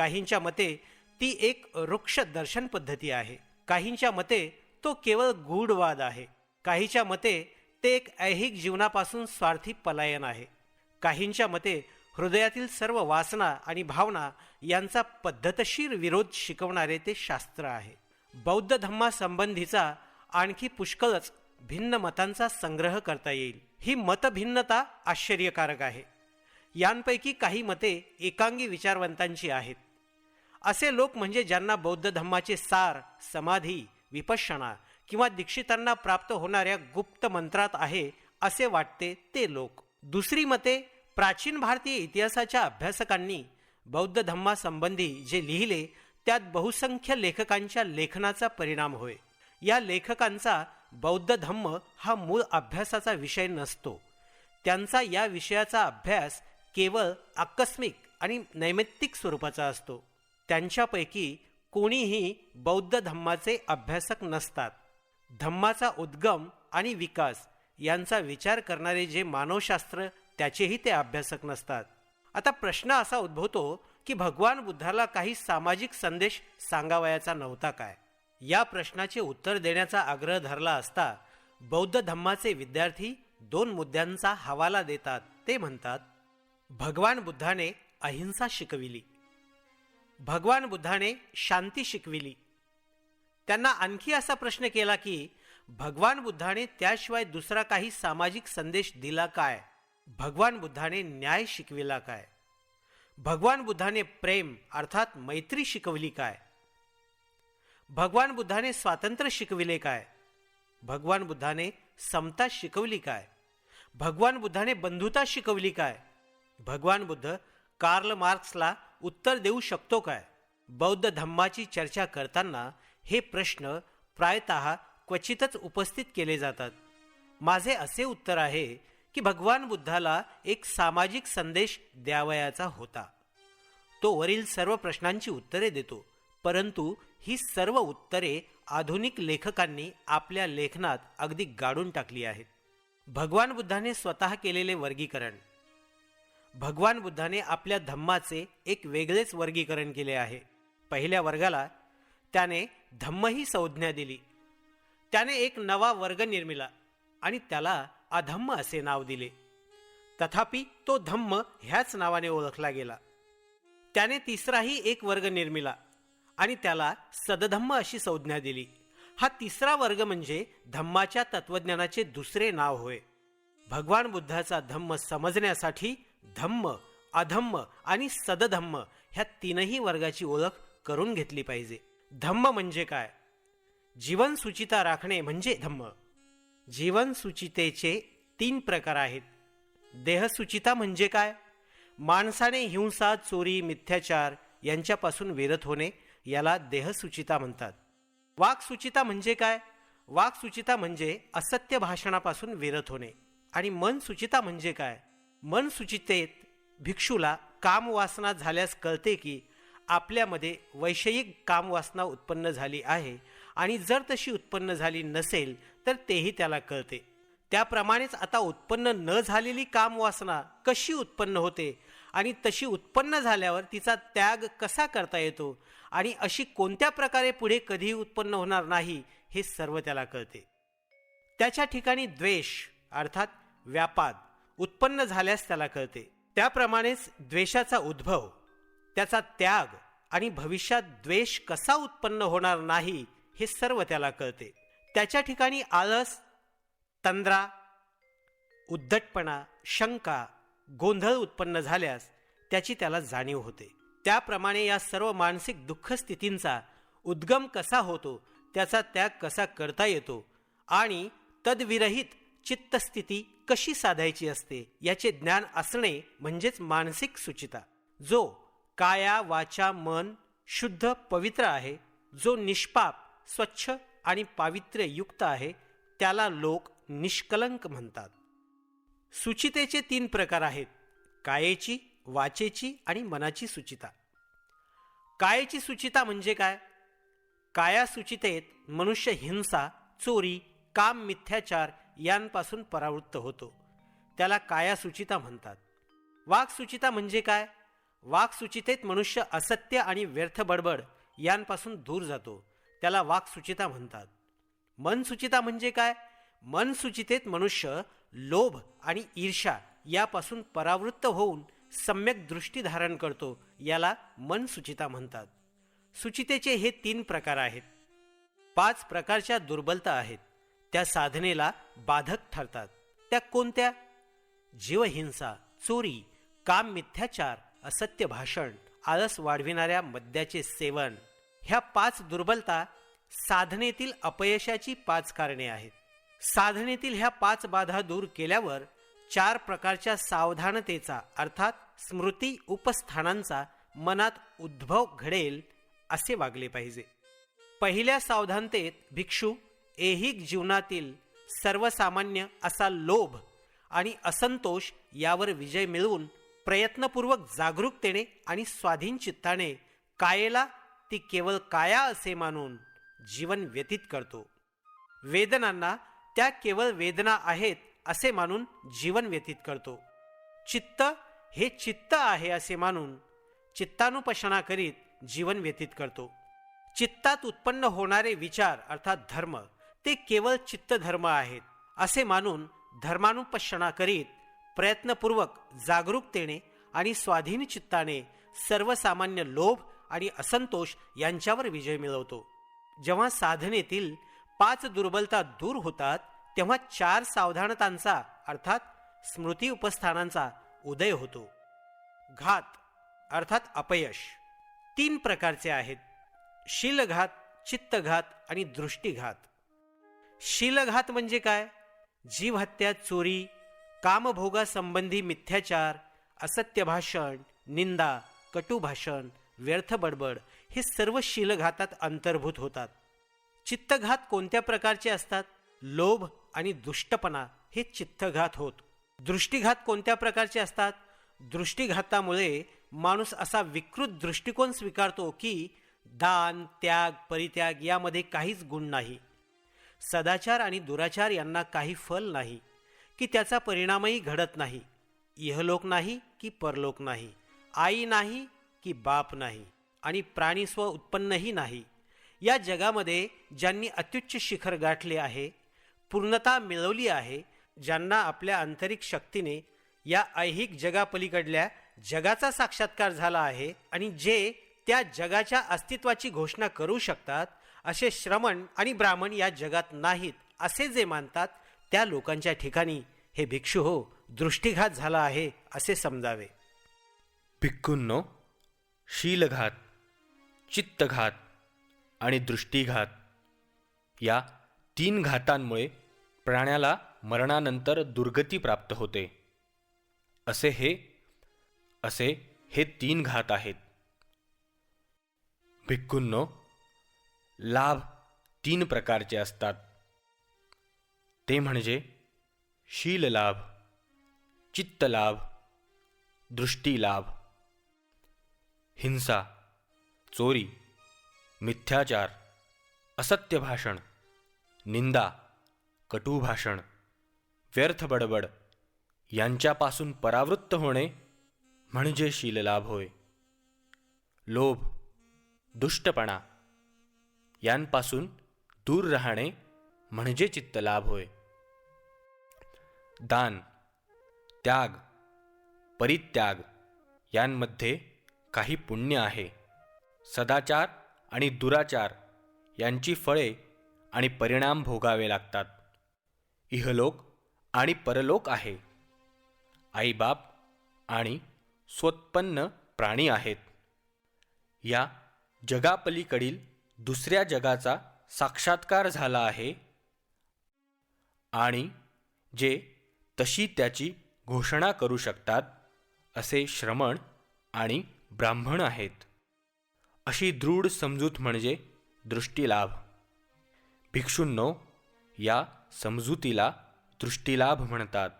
काहींच्या मते ती एक वृक्ष दर्शन पद्धती आहे. काहींच्या मते तो केवळ गूढवाद आहे. काहीच्या मते ते एक ऐहिक जीवनापासून स्वार्थी पलायन आहे. काहींच्या मते हृदयातील सर्व वासना आणि भावना यांचा पद्धतशीर विरोध शिकवणारे ते शास्त्र आहे. बौद्ध धम्मासंबंधीचा आणखी पुष्कळच भिन्न मतांचा संग्रह करता येईल. ही मतभिन्नता आश्चर्यकारक आहे. यांपैकी काही मते एकांगी विचारवंतांची आहेत. असे लोक म्हणजे ज्यांना बौद्ध धम्माचे सार समाधी विपश्यना किंवा दीक्षितांना प्राप्त होणाऱ्या गुप्त मंत्रात आहे असे वाटते ते लोक. दुसरी मते प्राचीन भारतीय इतिहासाच्या अभ्यासकांनी बौद्ध धम्मासंबंधी जे लिहिले त्यात बहुसंख्य लेखकांच्या लेखनाचा परिणाम होय. या लेखकांचा बौद्ध धम्म हा मूळ अभ्यासाचा विषय नसतो. त्यांचा या विषयाचा अभ्यास केवळ आकस्मिक आणि नैमित्तिक स्वरूपाचा असतो. त्यांच्यापैकी कोणीही बौद्ध धम्माचे अभ्यासक नसतात. धम्माचा उद्गम आणि विकास यांचा विचार करणारे जे मानवशास्त्र त्याचेही ते अभ्यासक नसतात. आता प्रश्न असा उद्भवतो की भगवान बुद्धाला काही सामाजिक संदेश सांगावयाचा नव्हता काय? या प्रश्नाचे उत्तर देण्याचा आग्रह धरला असता बौद्ध धम्माचे विद्यार्थी दोन मुद्द्यांचा हवाला देतात ते म्हणतात भगवान बुद्धाने अहिंसा शिकविली. भगवान बुद्धाने शांती शिकविली. त्यांना आणखी असा प्रश्न केला की भगवान बुद्धाने त्याशिवाय दुसरा काही सामाजिक संदेश दिला काय? भगवान बुद्धाने न्याय शिकविला काय? भगवान बुद्धाने प्रेम अर्थात मैत्री शिकवली काय? भगवान बुद्धाने स्वातंत्र्य शिकविले काय? भगवान बुद्धाने समता शिकवली काय? भगवान बुद्धाने बंधुता शिकवली काय? भगवान बुद्ध कार्ल मार्क्सला उत्तर देऊ शकतो काय? बौद्ध धम्माची चर्चा करताना हे प्रश्न प्रायतः क्वचितच उपस्थित केले जातात. माझे असे उत्तर आहे की भगवान बुद्धाला एक सामाजिक संदेश द्यावयाचा होता. तो वरील सर्व प्रश्नांची उत्तरे देतो परंतु ही सर्व उत्तरे आधुनिक लेखकांनी आपल्या लेखनात अगदी गाडून टाकली आहेत. भगवान बुद्धाने स्वतः केलेले वर्गीकरण भगवान बुद्धाने आपल्या धम्माचे एक वेगळेच वर्गीकरण केले आहे. पहिल्या वर्गाला त्याने धम्म ही संज्ञा दिली. त्याने एक नवा वर्ग निर्मिला आणि त्याला अधम्म असे नाव दिले. तथापि तो धम्म ह्याच नावाने ओळखला गेला. त्याने तिसराही एक वर्ग निर्मिला आणि त्याला सदधम्म अशी संज्ञा दिली. हा तिसरा वर्ग म्हणजे धम्माच्या तत्वज्ञानाचे दुसरे नाव होय. भगवान बुद्धाचा धम्म समजण्यासाठी धम्म अधम्म आणि सदधम्म ह्या तीनही वर्गाची ओळख करून घेतली पाहिजे. धम्म म्हणजे काय? जीवन सुचिता राखणे म्हणजे धम्म. जीवन सुचितेचे तीन प्रकार आहेत. देहसुचिता म्हणजे काय? माणसाने हिंसा चोरी मिथ्याचार यांच्यापासून विरत होणे याला देहसुचिता म्हणतात. वाकसुचिता म्हणजे काय? वाकसुचिता म्हणजे असत्य भाषणापासून विरत होणे. आणि मन सुचिता म्हणजे काय? मन सुचितेत भिक्षूला कामवासना झाल्यास कळते की आपल्यामध्ये वैषयिक कामवासना उत्पन्न झाली आहे आणि जर तशी उत्पन्न झाली नसेल तर तेही त्याला कळते. त्याप्रमाणेच आता उत्पन्न न झालेली कामवासना कशी उत्पन्न होते आणि तशी उत्पन्न झाल्यावर तिचा त्याग कसा करता येतो आणि अशी कोणत्या प्रकारे पुढे कधीही उत्पन्न होणार नाही हे सर्व त्याला कळते. त्याच्या ठिकाणी द्वेष अर्थात व्यापाद उत्पन्न झाल्यास त्याला कळते. त्याप्रमाणेच द्वेषाचा उद्भव त्याचा त्याग आणि भविष्यात द्वेष कसा उत्पन्न होणार नाही हे सर्व त्याला कळते. त्याच्या ठिकाणी आळस तंद्रा उद्धटपणा शंका गोंधळ उत्पन्न झाल्यास त्याची त्याला जाणीव होते. त्याप्रमाणे या सर्व मानसिक दुःख स्थितींचा उद्गम कसा होतो त्याचा त्याग कसा करता येतो आणि तद्विरहित चित्तस्थिती कशी साधायची असते याचे ज्ञान असणे म्हणजेच मानसिक सुचिता. जो काया वाचा मन शुद्ध पवित्र आहे जो निष्पाप स्वच्छ आणि पावित्र्ययुक्त आहे त्याला लोक निष्कलंक म्हणतात. सुचितेचे तीन प्रकार आहेत कायेची वाचेची आणि मनाची सुचिता. कायेची सुचिता म्हणजे काय? काया सुचितेत मनुष्य हिंसा चोरी काम मिथ्याचार यांपासून परावृत्त होतो. त्याला कायासुचिता म्हणतात. वाक्सुचिता म्हणजे काय? वाक्सुचितेत मनुष्य असत्य आणि व्यर्थ बडबड यांपासून दूर जातो. त्याला वाक्सुचिता म्हणतात. मनसुचिता म्हणजे काय? मनसुचितेत मनुष्य लोभ आणि ईर्षा यापासून परावृत्त होऊन सम्यक दृष्टी धारण करतो याला मनसुचिता म्हणतात. सुचितेचे हे तीन प्रकार आहेत. पाच प्रकारच्या दुर्बलता आहेत. त्या साधनेला बाधक ठरतात. त्या कोणत्या? जीवहिंसा चोरी काम मिथ्याचार असत्य भाषण आळस वाढविणाऱ्या मद्याचे सेवन. ह्या पाच दुर्बलता साधनेतील अपयशाची पाच कारणे आहेत. साधनेतील ह्या पाच बाधा दूर केल्यावर चार प्रकारच्या सावधानतेचा अर्थात स्मृती उपस्थानांचा मनात उद्भव घडेल असे वागले पाहिजे. पहिल्या सावधानतेत भिक्षू ऐहिक जीवनातील सर्वसामान्य असा लोभ आणि असंतोष यावर विजय मिळवून प्रयत्नपूर्वक जागरूकतेने आणि स्वाधीन चित्ताने कायेला ती केवळ काया असे मानून जीवन व्यतीत करतो. वेदनांना त्या केवळ वेदना आहेत असे मानून जीवन व्यतीत करतो. चित्त हे चित्त आहे असे मानून चित्तानुपशना करीत जीवन व्यतीत करतो. चित्तात उत्पन्न होणारे विचार अर्थात धर्म ते केवळ चित्तधर्म आहेत असे मानून धर्मानुपशना करीत प्रयत्नपूर्वक जागरूकतेने आणि स्वाधीन चित्ताने सर्वसामान्य लोभ आणि असंतोष यांच्यावर विजय मिळवतो. जेव्हा साधनेतील पाच दुर्बलता दूर होतात तेव्हा चार सावधानतांचा अर्थात स्मृती उपस्थानांचा उदय होतो. घात अर्थात अपयश तीन प्रकारचे आहेत. शीलघात चित्तघात आणि दृष्टीघात. शीलघात म्हणजे काय? जीवहत्या चोरी कामभोगासंबंधी मिथ्याचार असत्य भाषण निंदा कटू भाषण व्यर्थ बडबड हे सर्व शीलघातात अंतर्भूत होतात. चित्तघात कोणत्या प्रकारचे असतात? लोभ आणि दुष्टपणा हे चित्तघात होत. दृष्टीघात कोणत्या प्रकारचे असतात? दृष्टीघातामुळे माणूस असा विकृत दृष्टिकोन स्वीकारतो की दान त्याग परित्याग यामध्ये काहीच गुण नाही. सदाचार आणि दुराचार यांना काही फल नाही की त्याचा परिणामही घडत नाही. इहलोक नाही की परलोक नाही. आई नाही की बाप नाही. आणि प्राणी स्व उत्पन्नही नाही. या जगामध्ये ज्यांनी अत्युच्च शिखर गाठले आहे पूर्णता मिळवली आहे ज्यांना आपल्या आंतरिक शक्तीने या ऐहिक जगापलीकडल्या जगाचा साक्षात्कार झाला आहे आणि जे त्या जगाच्या अस्तित्वाची घोषणा करू शकतात असे श्रमण आणि ब्राह्मण या जगात नाहीत असे जे मानतात त्या लोकांच्या ठिकाणी हे भिक्षू हो दृष्टीघात झाला आहे असे समजावे. भिक्खूंनो शीलघात चित्तघात आणि दृष्टीघात या तीन घातांमुळे प्राण्याला मरणानंतर दुर्गती प्राप्त होते. असे हे असे हे तीन घात आहेत. भिक्खूंनो लाभ तीन प्रकारचे असतात. ते म्हणजे शीललाभ चित्तलाभ दृष्टीलाभ हिंसा चोरी मिथ्याचार असत्य भाषण निंदा कटू भाषण व्यर्थ बडबड यांच्यापासून परावृत्त होणे म्हणजे शीललाभ होय. लोभ दुष्टपणा यांपासून दूर राहणे म्हणजे चित्तलाभ होय. दान त्याग परित्याग यांमध्ये काही पुण्य आहे. सदाचार आणि दुराचार यांची फळे आणि परिणाम भोगावे लागतात. इहलोक आणि परलोक आहे. आईबाप आणि स्वोत्पन्न प्राणी आहेत. या जगापलीकडील दुसऱ्या जगाचा साक्षात्कार झाला आहे आणि जे तशी त्याची घोषणा करू शकतात असे श्रमण आणि ब्राह्मण आहेत. अशी दृढ समजूत म्हणजे दृष्टीलाभ. भिक्षूंनो या समजुतीला दृष्टीलाभ म्हणतात.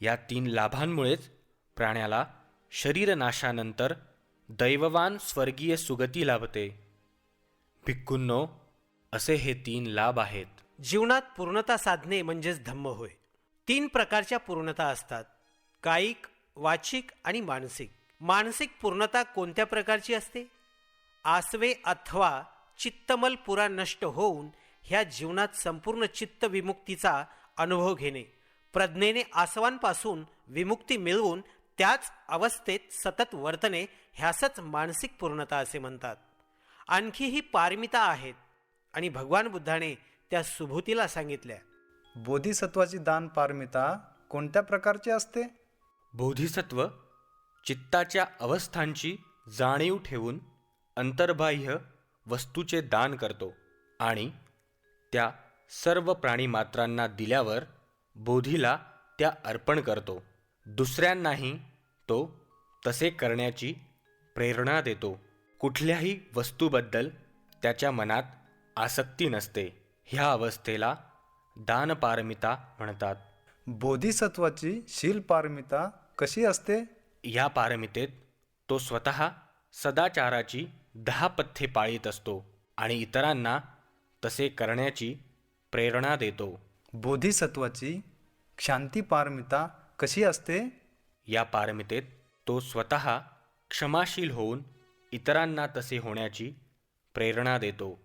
या तीन लाभांमुळेच प्राण्याला शरीरनाशानंतर दैववान स्वर्गीय सुगती लाभते. भिक्खूंनो असे हे तीन लाभ आहेत. जीवनात पूर्णता साधणे म्हणजेच धम्म होय. तीन प्रकारच्या पूर्णता असतात. कायिक वाचिक आणि मानसिक. मानसिक पूर्णता कोणत्या प्रकारची असते? आसवे अथवा चित्तमल पुरा नष्ट होऊन ह्या जीवनात संपूर्ण चित्त विमुक्तीचा अनुभव घेणे. प्रज्ञेने आसवांपासून विमुक्ती मिळवून त्याच अवस्थेत सतत वर्तने ह्यासच मानसिक पूर्णता असे म्हणतात. आणखीही पारमिता आहेत. आणि भगवान बुद्धाने त्या सुभूतीला सांगितल्या. बोधिसत्वाची दान पारमिता कोणत्या प्रकारची असते? बोधिसत्व चित्ताच्या अवस्थांची जाणीव ठेवून अंतर्बाह्य वस्तूचे दान करतो आणि त्या सर्व प्राणीमात्रांना दिल्यावर बोधीला त्या अर्पण करतो. दुसऱ्यांनाही तो तसे करण्याची प्रेरणा देतो. कुठल्याही वस्तूबद्दल त्याच्या मनात आसक्ती नसते. ह्या अवस्थेला दानपारमिता म्हणतात. बोधिसत्वाची शील पारमिता कशी असते? या पारमितेत तो स्वतः सदाचाराची दहा पथ्ये पाळीत असतो आणि इतरांना तसे करण्याची प्रेरणा देतो. बोधिसत्वाची शांती पारमिता कशी असते? या पारमितेत तो स्वतः क्षमाशील होऊन इतरांना तसे होण्याची प्रेरणा देतो.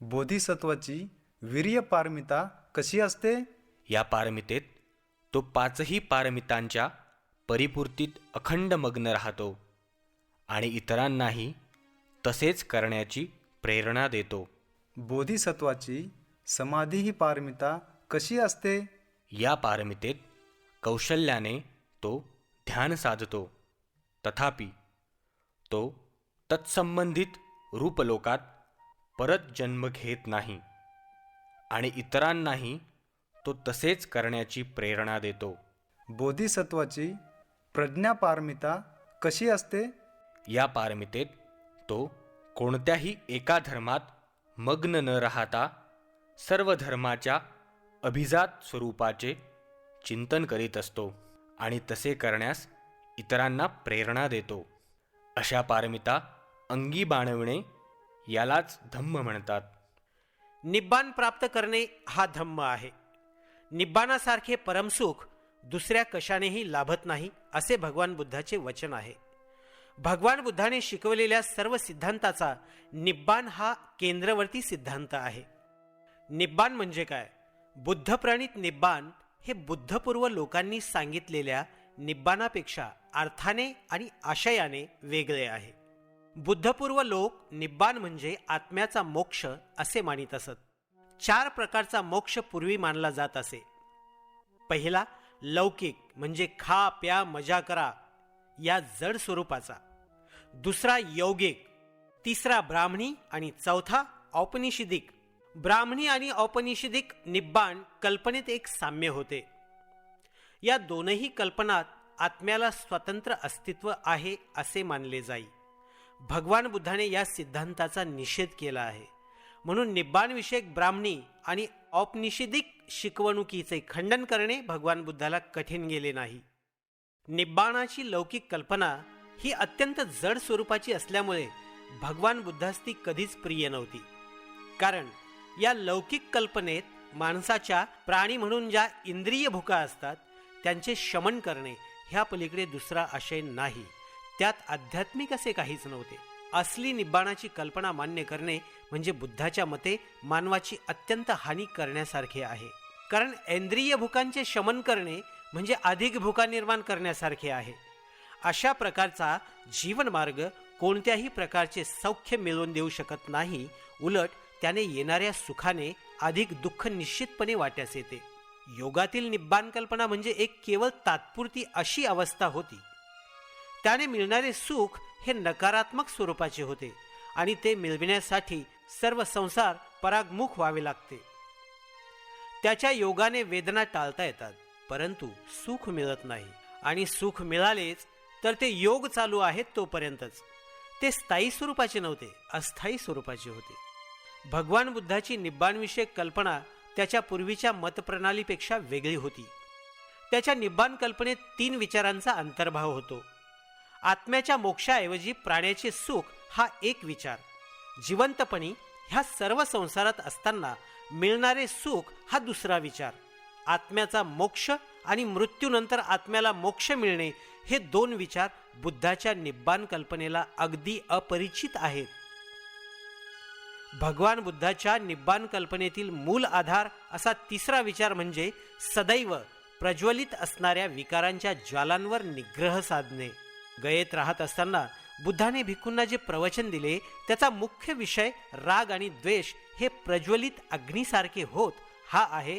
बोधिसत्वाची वीर्य पारमिता कशी असते? या पारमितेत तो पाचही पारमितांच्या परिपूर्तीत अखंड मग्न राहतो आणि इतरांनाही तसेच करण्याची प्रेरणा देतो. बोधिसत्वाची समाधी ही पारमिता कशी असते? या पारमितेत कौशल्याने तो ध्यान साधतो. तथापि तो तत्संबंधित रूपलोकात परत जन्म घेत नाही आणि इतरांनाही तो तसेच करण्याची प्रेरणा देतो. बोधिसत्वाची प्रज्ञा पारमिता कशी असते? या पारमितेत तो कोणत्याही एका धर्मात मग्न न राहता सर्व धर्माच्या अभिजात स्वरूपाचे चिंतन करीत असतो आणि तसे करण्यास इतरांना प्रेरणा देतो. अशा पारमिता अंगी बाणविणे यालाच धम्म म्हणतात. निब्बाण प्राप्त करणे हा धम्म आहे. निब्बाणासारखे परमसुख दुसऱ्या कशानेही लाभत नाही असे भगवान बुद्धाचे वचन आहे. भगवान बुद्धाने शिकवलेल्या सर्व सिद्धांताचा निब्बाण हा केंद्रवर्ती सिद्धांत आहे. निब्बाण म्हणजे काय? बुद्धप्रणित निब्बाण हे बुद्धपूर्व लोकांनी सांगितलेल्या निब्बाणापेक्षा अर्थाने आणि आशयाने वेगळे आहे. बुद्धपूर्व लोक निब्बान म्हणजे आत्म्याचा मोक्ष असे मानित असत. चार प्रकारचा मोक्ष पूर्वी मानला जात असे. पहिला लौकिक म्हणजे खा प्या मजा करा या जड स्वरूपाचा. दुसरा यौगिक. तिसरा ब्राह्मणी आणि चौथा औपनिषदिक. ब्राह्मणी आणि औपनिषदिक निब्बाण कल्पनेत एक साम्य होते. या दोनही कल्पनात आत्म्याला स्वतंत्र अस्तित्व आहे असे मानले जाई. भगवान बुद्धाने या सिद्धांताचा निषेध केला आहे. म्हणून निब्बाणविषयक ब्राह्मणी आणि औपनिषेधिक शिकवणुकीचे खंडन करणे भगवान बुद्धाला कठीण गेले नाही. निब्बाणाची लौकिक कल्पना ही अत्यंत जड स्वरूपाची असल्यामुळे भगवान बुद्धास ती कधीच प्रिय नव्हती. कारण या लौकिक कल्पनेत माणसाच्या प्राणी म्हणून ज्या इंद्रिय भुका असतात त्यांचे शमन करणे ह्या पलीकडे दुसरा आशय नाही. त्यात आध्यात्मिक असे काहीच नव्हते. असली निब्बाणाची कल्पना मान्य करणे म्हणजे बुद्धाच्या मते मानवाची अत्यंत हानी करण्यासारखे आहे. कारण इंद्रिय भूकांचे शमन करणे म्हणजे अधिक भुका निर्माण करण्यासारखे आहे. अशा प्रकारचा जीवनमार्ग कोणत्याही प्रकारचे सौख्य मिळवून देऊ शकत नाही उलट त्याने येणाऱ्या सुखाने अधिक दुःख निश्चितपणे वाट्यास येते. योगातील निब्बाण कल्पना म्हणजे एक केवळ तात्पुरती अशी अवस्था होती. त्याने मिळणारे सुख हे नकारात्मक स्वरूपाचे होते आणि ते मिळविण्यासाठी सर्व संसार परागमुख व्हावे लागते. त्याच्या योगाने वेदना टाळता येतात परंतु सुख मिळत नाही. आणि सुख मिळालेच तर ते योग चालू आहेत तोपर्यंतच. ते स्थायी स्वरूपाचे नव्हते अस्थायी स्वरूपाचे होते. भगवान बुद्धाची निब्बाणविषयक कल्पना त्याच्या पूर्वीच्या मतप्रणालीपेक्षा वेगळी होती. त्याच्या निब्बाण कल्पनेत तीन विचारांचा अंतर्भाव होतो. आत्म्याच्या मोक्षाऐवजी प्राण्याचे सुख हा एक विचार. जिवंतपणी ह्या सर्व संसारात असताना मिळणारे सुख हा दुसरा विचार. आत्म्याचा मोक्ष आणि मृत्यूनंतर आत्म्याला मोक्ष मिळणे हे दोन विचार बुद्धाच्या निब्बान कल्पनेला अगदी अपरिचित आहेत. भगवान बुद्धाच्या निब्बान कल्पनेतील मूल आधार असा तिसरा विचार म्हणजे सदैव प्रज्वलित असणाऱ्या विकारांच्या ज्वालांवर निग्रह साधणे. गयेत राहत असताना बुद्धाने भिक्खूंना जे प्रवचन दिले त्याचा मुख्य विषय राग आणि द्वेष हे प्रज्वलित अग्नीसारखे होत हा आहे.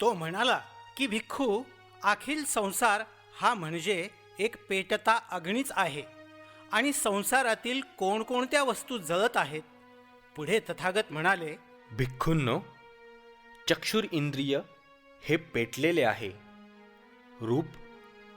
तो म्हणाला की भिक्खू अखिल संसार हा म्हणजे एक पेटता अग्नीच आहे आणि संसारातील कोणकोणत्या वस्तू जळत आहेत. पुढे तथागत म्हणाले भिक्खूंनो चक्षुर इंद्रिय हे पेटलेले आहे रूप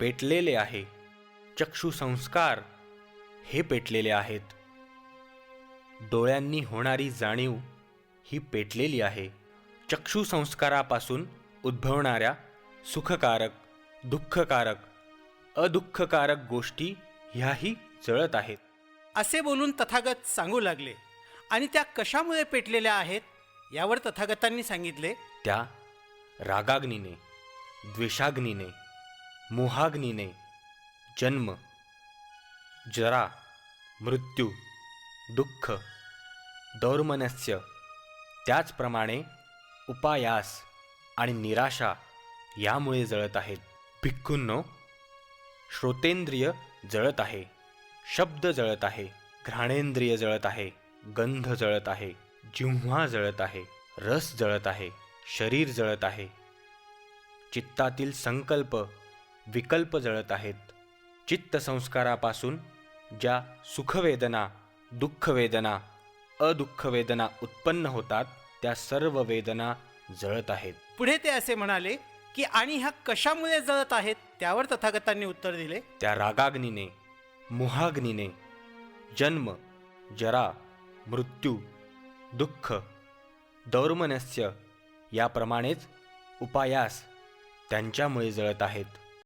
पेटलेले आहे चक्षु संस्कार हे पेटलेले आहेत. डोळ्यांनी होणारी जाणीव ही पेटलेली आहे. चक्षु संस्कारापासून उद्भवणाऱ्या सुखकारक दुःखकारक अदुःखकारक गोष्टी ह्याही जळत आहेत. असे बोलून तथागत सांगू लागले. आणि त्या कशामुळे पेटलेल्या आहेत यावर तथागतांनी सांगितले? त्या रागाग्नीने द्वेषाग्नीने मोहाग्नीने जन्म जरा मृत्यू दुःख दौर्मनस्य त्याचप्रमाणे उपायास आणि निराशा यामुळे जळत आहेत भिक्खूंनो श्रोतेंद्रिय जळत आहे शब्द जळत आहे घ्राणेंद्रिय जळत आहे गंध जळत आहे जिव्हा जळत आहे रस जळत आहे शरीर जळत आहे चित्तातील संकल्प विकल्प जळत आहेत. चित्त संस्कारापासून ज्या सुखवेदना दुःखवेदना अदुःखवेदना उत्पन्न होतात त्या सर्व वेदना जळत आहेत. पुढे ते असे म्हणाले की आणि ह्या कशामुळे जळत आहेत? त्यावर तथागतांनी उत्तर दिले. त्या रागाग्नीने मोहाग्नीने जन्म जरा मृत्यू दुःख दौर्मनस्य याप्रमाणेच उपायास त्यांच्यामुळे जळत आहेत.